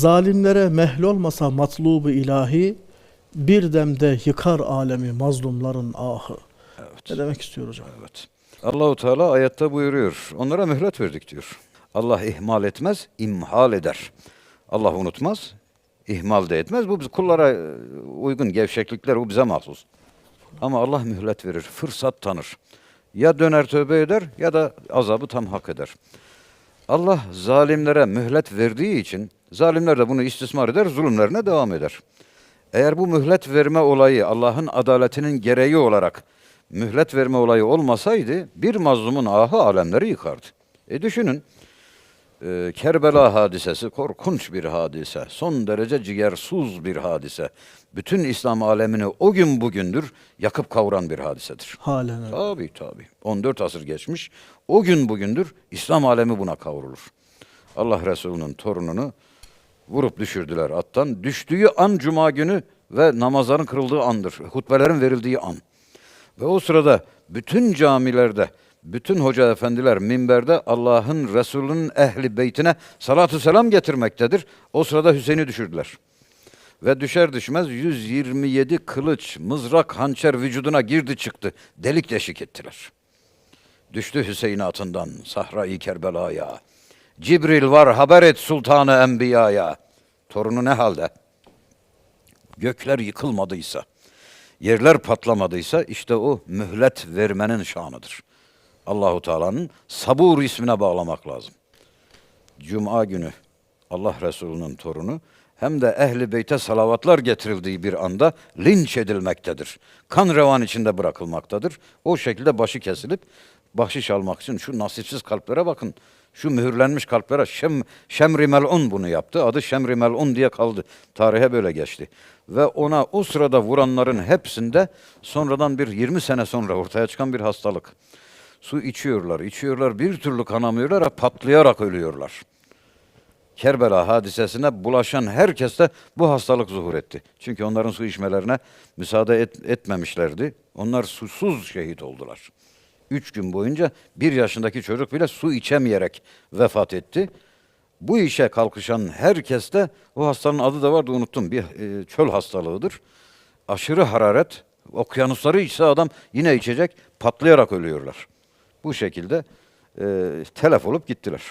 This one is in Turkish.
Zalimlere mehl olmasa matlubu ilahi, bir demde yıkar alemi mazlumların ahı. Evet. Ne demek istiyor hocam? Evet. Allahu Teala ayette buyuruyor. Onlara mühlet verdik diyor. Allah ihmal etmez, imhal eder. Allah unutmaz, ihmal de etmez. Bu biz kullara e, uygun gevşeklikler bu bize mahsus. Ama Allah mühlet verir, fırsat tanır. Ya döner tövbe eder ya da azabı tam hak eder. Allah zalimlere mühlet verdiği için zalimler de bunu istismar eder, zulümlerine devam eder. Eğer bu mühlet verme olayı Allah'ın adaletinin gereği olarak mühlet verme olayı olmasaydı bir mazlumun ahı alemleri yıkardı. E düşünün e, Kerbela hadisesi korkunç bir hadise. Son derece ciğersuz bir hadise. Bütün İslam alemini o gün bugündür yakıp kavuran bir hadisedir. Halen öyle. Tabii tabii. 14 asır geçmiş. O gün bugündür İslam alemi buna kavrulur. Allah Resulü'nün torununu vurup düşürdüler attan. Düştüğü an cuma günü ve namazların kırıldığı andır. Hutbelerin verildiği an. Ve o sırada bütün camilerde, bütün hoca efendiler minberde Allah'ın Resulü'nün ehli beytine salatu selam getirmektedir. O sırada Hüseyin'i düşürdüler. Ve düşer düşmez 127 kılıç, mızrak, hançer vücuduna girdi çıktı. Delik deşik ettiler. Düştü Hüseyin atından Sahra-i Kerbela'ya. Cibril var haber et sultanı enbiyaya. Torunu ne halde? Gökler yıkılmadıysa, yerler patlamadıysa işte o mühlet vermenin şanıdır. Allahu Teala'nın sabur ismine bağlamak lazım. Cuma günü Allah Resulü'nün torunu hem de ehli beyte salavatlar getirildiği bir anda linç edilmektedir. Kan revan içinde bırakılmaktadır. O şekilde başı kesilip bahşiş almak için şu nasipsiz kalplere bakın. Şu mühürlenmiş kalplere Şem, Şemri Mel'un bunu yaptı. Adı Şemri Mel'un diye kaldı. Tarihe böyle geçti. Ve ona o sırada vuranların hepsinde sonradan bir 20 sene sonra ortaya çıkan bir hastalık. Su içiyorlar, içiyorlar, bir türlü kanamıyorlar, patlayarak ölüyorlar. Kerbela hadisesine bulaşan herkeste bu hastalık zuhur etti. Çünkü onların su içmelerine müsaade et- etmemişlerdi. Onlar susuz şehit oldular. Üç gün boyunca bir yaşındaki çocuk bile su içemeyerek vefat etti. Bu işe kalkışan herkeste o hastanın adı da vardı unuttum. Bir e, çöl hastalığıdır. Aşırı hararet, okyanusları içse adam yine içecek, patlayarak ölüyorlar. Bu şekilde e, telef olup gittiler.